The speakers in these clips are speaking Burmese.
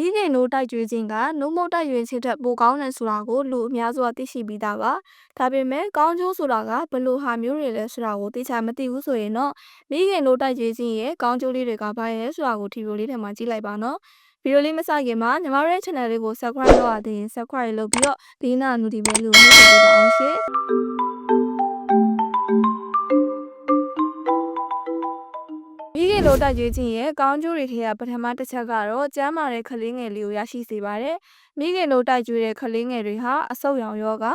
မိခင်တို့တိုက်ကြွေးခြင်းကနှုတ်မုတ်တိုက်ရွေးခြင်းထက်ပိုကောင်းတယ်ဆိုတာကိုလူအများစုကသိရှိပြီးသားပါဒါပေမဲ့ကောင်းကျိုးဆိုတာကဘယ်လိုဟာမျိုးတွေလဲဆိုတာကိုသိချာမသိဘူးဆိုရင်တော့မိခင်တို့တိုက်ကြွေးခြင်းရဲ့ကောင်းကျိုးလေးတွေကဘာလဲဆိုတာကိုဒီဗီဒီယိုလေးထဲမှာကြည့်လိုက်ပါနော်ဗီဒီယိုလေးမစခင်မှာညီမတို့ရဲ့ channel လေးကို subscribe လုပ်ရသေးရင် subscribe လုပ်ပြီးတော့ဒီနာ notification လေးကိုနှိပ်ပေးပါအောင်ရှင် မိခင်တို့တိုက်ကြွေးခြင်းရဲ့ကောင်းကျိုးတွေထဲကပထမတစ်ချက်ကတော့ကျန်းမာတဲ့ကလေးငယ်လေးကိုရရှိစေပါတယ်။ မိခင်တို့တိုက်ကြွေးတဲ့ကလေးငယ်တွေဟာအဆုတ်ရောင်ယောဂ၊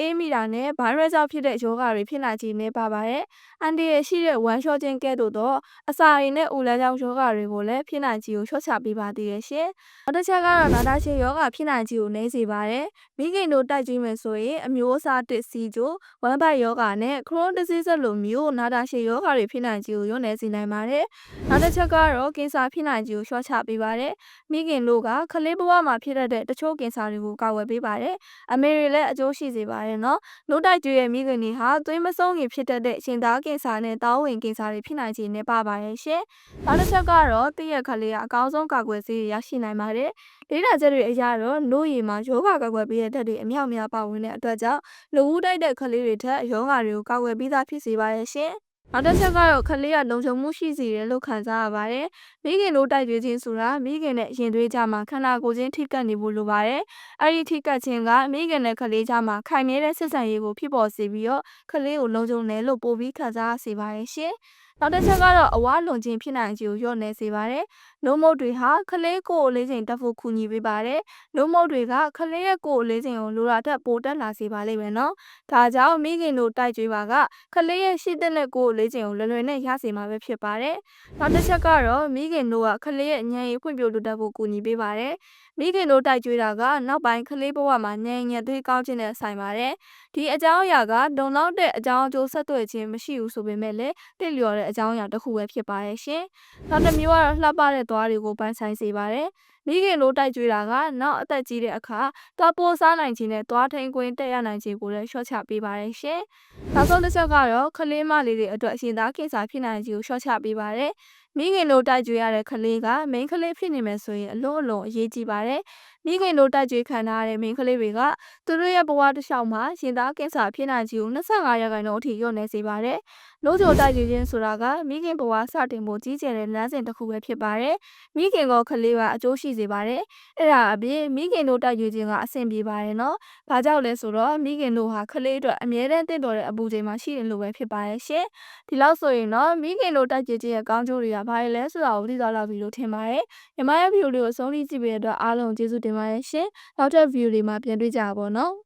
အေးမိတာနဲ့ဗိုင်းရပ်စ်ကြောင့်ဖြစ်တဲ့ယောဂတွေဖြစ်လာခြင်းနဲ့ပါပါတယ်။အန်တီရဲ့ရှိတဲ့ဝမ်းလျှောခြင်းကဲ့သို့သောအစာရည်နဲ့ဦးလန်းကြောင်းယောဂတွေကိုလည်းဖြစ်နိုင်ခြင်းကိုလျှော့ချပေးပါသေးတယ်ရှင်။နောက်တစ်ချက်ကတော့နာတာရှည်ယောဂဖြစ်နိုင်ခြင်းကိုနှိမ့်စေပါတယ်။မိခင်တို့တိုက်ကြွေးမယ်ဆိုရင်အမျိုးအစားတစ်စီကျိုဝမ်းဗိုက်ယောဂနဲ့ခရိုးတစ်စီးစက်လိုမျိုးနာတာရှည်ယောဂတွေဖြစ်နိုင်ခြင်းကိုညှို့နေစေနိုင်ပါတယ်။နောက်တစ်ချက်ကတော့ကင်ဆာဖြစ်နိုင်ခြင်းကိုလျှော့ချပေးပါတယ်။မိခင်တို့ကကလေးဘဝမှာဖြစ်တတ်တဲ့တချို့ကင်ဆာတွေကိုကာကွယ်ပေးပါတယ်။အမေတွေလည်းအကျိုးရှိစေပါတယ်နော်။နို့တိုက်ကျွေးရဲ့မိခင်တွေဟာသွေးမဆုံးခင်ဖြစ်တတ်တဲ့ရှင်သားကင်ဆာနဲ့တောင်းဝင်ကင်ဆာတွေဖြစ်နိုင်ခြင်းနဲ့ပါပါရဲ့ရှင်။နောက်တစ်ချက်ကတော့တည့်ရကလေးကအကောင်းဆုံးကာကွယ်ဆေးရရှိနိုင်ပါတယ်။ဒေတာချက်တွေအရတော့နို့ရည်မှာယောဂကာကွယ်ပေးတဲ့ဓာတ်တွေအမြောက်များပါဝင်တဲ့အတွက်ကြောင့်လူဦးတိုက်တဲ့ကလေးတွေထက်ယောဂတွေကိုကာကွယ်ပေးသားဖြစ်စေပါရဲ့ရှင်။ နောက်တစ်ချက်ကတော့ခလေးကလုံခြုံမှုရှိစေတယ်လို့ခံစားရပါတယ်။မိခင်တို့တိုက်ကြွေးခြင်းဆိုတာမိခင်နဲ့ရင်သွေးကြမှာခန္ဓာကိုယ်ချင်းထိကပ်နေဖို့လိုပါတယ်။အဲဒီထိကပ်ခြင်းကမိခင်နဲ့ခလေးကြမှာခိုင်မြဲတဲ့ဆက်ဆံရေးကိုဖြစ်ပေါ်စေပြီးတော့ခလေးကိုလုံခြုံတယ်လို့ပိုပြီးခံစားရစေပါတယ်ရှင်။နောက်တစ်ချက်ကတော့အဝါလွန်ခြင်းဖြစ်နိုင်ခြင်းကိုလျော့နေစေပါတယ်။နှုတ်မုတ်တွေဟာခလေးကိုယ်အလေးချိန်တက်ဖို့ကူညီပေးပါတယ်။နှုတ်မုတ်တွေကခလေးရဲ့ကိုယ်အလေးချိန်ကိုလိုတာတက်ပိုတက်လာစေပါလိမ့်မယ်နော်။ဒါကြောင့်မိခင်တို့တိုက်ကြွေးပါကခလေးရဲ့ရှိတဲ့နဲ့ကိုယ်အလေးချိန်ကိုလွယ်လွယ်နဲ့ရစေမှာပဲဖြစ်ပါတယ်။နောက်တစ်ချက်ကတော့မိခင်တို့ကခလေးရဲ့ဉာဏ်ရည်ဖွံ့ဖြိုးတိုးတက်ဖို့ကူညီပေးပါတယ်။မိခင်တို့တိုက်ကြွေးတာကနောက်ပိုင်းခလေးဘဝမှာဉာဏ်ရည်သွေးကောင်းခြင်းနဲ့ဆိုင်ပါတယ်။ဒီအကြောင်းအရာကလုံလောက်တဲ့အကြောင်းအကျိုးဆက်သွယ်ခြင်းမရှိဘူးဆိုပေမဲ့လည်းတင့်လျော်တဲ့အကြောင်းအရာတစ်ခုပဲဖြစ်ပါရဲ့ရှင်။နောက်တစ်မျိုးကတော့လှပတဲ့သွားတွေကိုပန်းဆိုင်စေပါတယ်။မိခင်လိုတိုက်ကြွေးတာကနောက်အသက်ကြီးတဲ့အခါသွားပိုးစားနိုင်ခြင်းနဲ့သွားထိန်ခွင်းတက်ရနိုင်ခြင်းကိုလည်းလျှော့ချပေးပါတယ်ရှင်။နောက်ဆုံးတစ်ချက်ကတော့ခလေးမလေးတွေအတွက်အရှင်သားကိစ္စဖြစ်နိုင်ခြင်းကိုလျှော့ချပေးပါတယ်။ မိခင်တို့တိုက်ကြွေးရတဲ့ကလေးကမိန်းကလေးဖြစ်နေမယ်ဆိုရင်အလွန်အလွန်အရေးကြီးပါတယ်။မိခင်တို့တိုက်ကြွေးခံထားရတဲ့မိန်းကလေးတွေကသူတို့ရဲ့ဘဝတစ်လျှောက်မှာရင်သားကင်ဆာဖြစ်နိုင်ခြင်းကို25ရာခိုင်နှုန်းအထိလျော့နေစေပါတယ်။လို့ချိုတိုက်ကြွေးခြင်းဆိုတာကမိခင်ဘဝစတင်ဖို့ကြီးကျယ်တဲ့လမ်းစဉ်တစ်ခုပဲဖြစ်ပါတယ်။မိခင်ကကလေးကအကျိုးရှိစေပါတယ်။အဲ့ဒါအပြင်မိခင်တို့တိုက်ကြွေးခြင်းကအဆင်ပြေပါတယ်နော်။ဘာကြောင့်လဲဆိုတော့မိခင်တို့ဟာကလေးအတွက်အမြဲတမ်းတင့်တော်တဲ့အပူချိန်မှာရှိတယ်လို့ပဲဖြစ်ပါရဲ့ရှင်။ဒီလောက်ဆိုရင်တော့မိခင်တို့တိုက်ကြွေးခြင်းရဲ့ကောင်းကျိုးတွေကဘာလဲလဲဆိုတာကိုသိသွားလောက်ပြီလို့ထင်ပါတယ်။ညီမရဲ့ဗီဒီယိုလေးကိုဆုံးဖြတ်ကြည့်ပေးတဲ့အတွက်အားလုံးကျေးဇူးတင်ပါတယ်ရှင်။နောက်ထပ်ဗီဒီယိုတွေမှာပြန်တွေ့ကြပါဘောနော်။